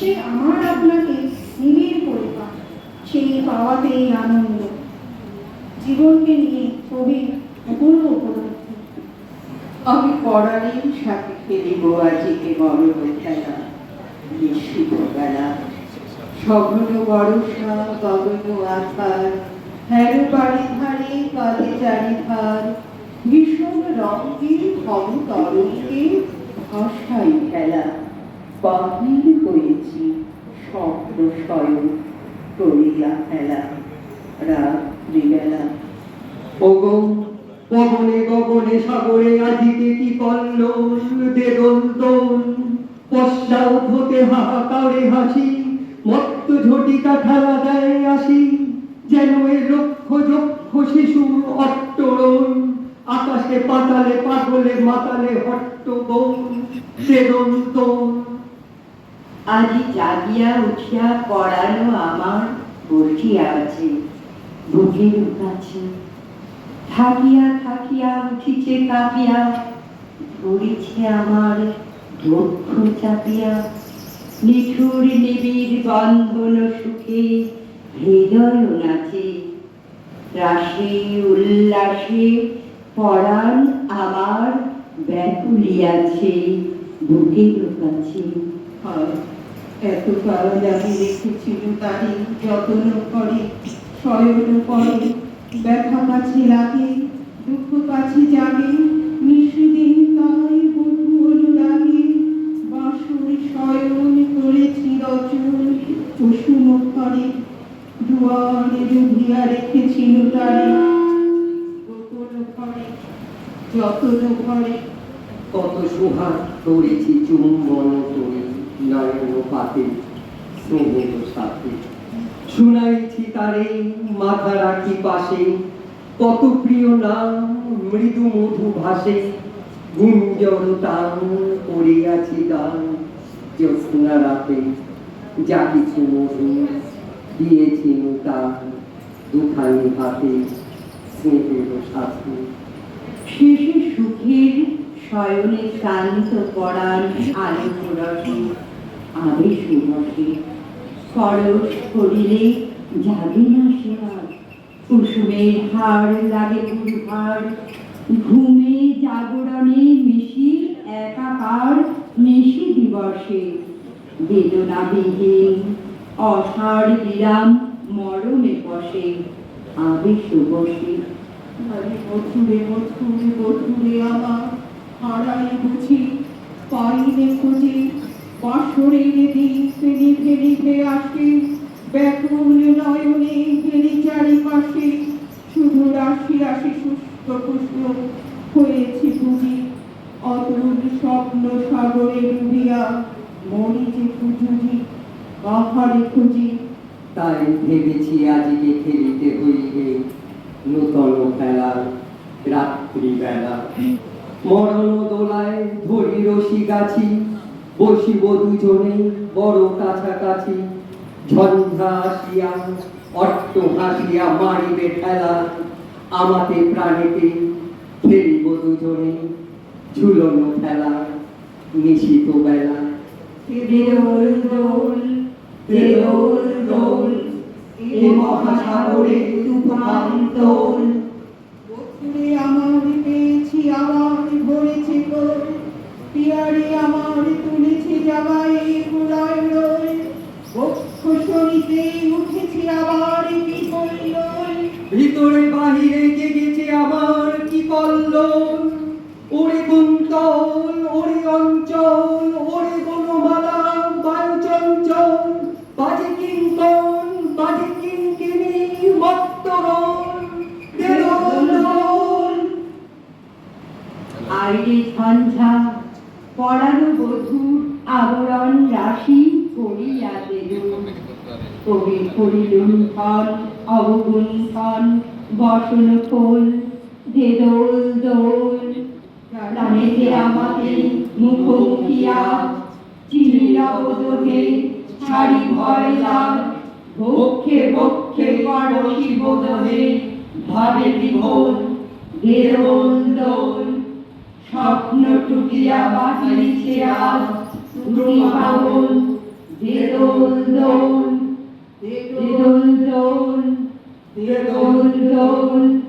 সে আমার আপনাকে নিবিড় করে পায় সেই পাওয়াতেই আনন্দ। জীবনকে নিয়ে কবির অপূর্ব উপলব্ধি। আমি পড়ালেন সাথে খেলিব আজিকে বড় খেলা নিশ্চিত বেলা। সঘন বরষা, গগন হ্যার বাড়ি ধারে চারি ধার ভীষণ রঙের ভব ভাষাই খেলা। হয়েছি স্বপ্ন স্বয়ং করিয়া ফেলা রাত্রিবেলা পবনে গগনে সাগরে কি পশ্চাৎ হতে হাহাকারে হাসি, মত্ত ঝটিকা খেলা দেয় আসি, যেন এ লক্ষ যক্ষ শিশুর অট্টরণ আকাশে পাতালে পাগলে মাতালে হট্ট বন দেদন্তন আজি জাগিয়া উঠিয়া পড়ানো আমার বসিয়া আছে বুকের কাছে থাকিয়া থাকিয়া উঠিছে কাঁপিয়া, ধরিছে আমার দুঃখ চাপিয়া। নিঠুর নিবিড় বন্ধন সুখে হৃদয় নাচে। রাশি উল্লাসে পরাণ আমার ব্যাকুলিয়াছে বুকের কাছে হয়। এত কারণ আমি রেখেছিল তারি যত্ন করে শয়ন করে। ব্যথা কাছে লাগে দুঃখ কাছে জাগে। নিষিদিন তাই বধু অনুরাগে বাসর শয়ন করেছি রচন, কুসুম করে দুয়ারে ডুবিয়া রেখেছিল তারি। গোপন করে যত্ন করে। কত সুহাগ করেছি চুম্বন করে নয়ন পাতে স্নেহের সাথে শুনাইছি তারে মাথা রাখি পাশে, কত প্রিয় নাম মৃদু মধু ভাসে গুঞ্জর টান করিয়াছি গান, জ্যোৎস্না রাতে যা কিছু মধু দিয়েছি তার দুখানি হাতে স্নেহের সাথে শেষে সুখের শয়নে শান্ত পরাণ আলোক রসে আবেশ বসে পরশ করিলে জাগে না সে আর কুসুমের হার লাগে বুড়হার ঘুমে জাগরণে মিশির একাকার নিশি দিবসে। বেদনাবিহীন অসার বিরাম মরণে বসে। আবেশ বসে। মধুরে মধুরে মধুরে আমার। হারাই বুঝি, পাইনে খুঁজি বাসরের দিক নিভে নিভে আসে, ব্যাকুল নয়নে ঘেরি চারিপাশে, শুধু রাশি রাশি সুস্থ পুষ্প হয়েছি বুঝি, অতুল স্বপ্ন সাগরে ডুবিয়া মরি যে খুঁজুজি কাহারে খুঁজি। তাই ভেবেছি আজকে খেলিতে হইবে, নূতন খেলা রাত্রিবেলা। মরণ দোলায় ধরি রশি গাছি, বসিব দুজনে বড় কাছাকাছি। ঝঞ্ঝা আসিয়া, অট্ট হাসিয়া মারিবে ঠেলা আমাতে প্রাণেতে খেলিব দুজনে ঝুলনো খেলা, নিশিত বেলা। দোল দোল দোল দোল এ মহাসাগরে তুফান দোল আমার পিয়ারে আমার তুলেছে জাগায় গুলায় রোল বক্ষ শরীতে উঠেছে আবার করল ভিতরে বাহিরে জেগেছে আমার কি কল্লোল ওরে কুন্তল, ওরে অঞ্চল, ওরে বনমালা, বায়ু চঞ্চল। বাজে কিঙ্কন বাজে কিঙ্কিনি মত্তরণ আইরে ঝঞ্ঝা পড়ানো বধূর আবরণ রাশি করিয়া কবি করি লুণ্ঠন অবগুণ্ঠন বসন খোল দে দোল। প্রাণেতে আমাকে মুখোমুখি আজ চিনিয়া ছাড়ি ভয় লাগ বক্ষে বোধে ভাবে বিভোর দে দোল। স্বপ্ন টুকিয়া বাহিছে আজ তুমি পাগল দে দোল দোল দে দোল দোল দে দোল দোল।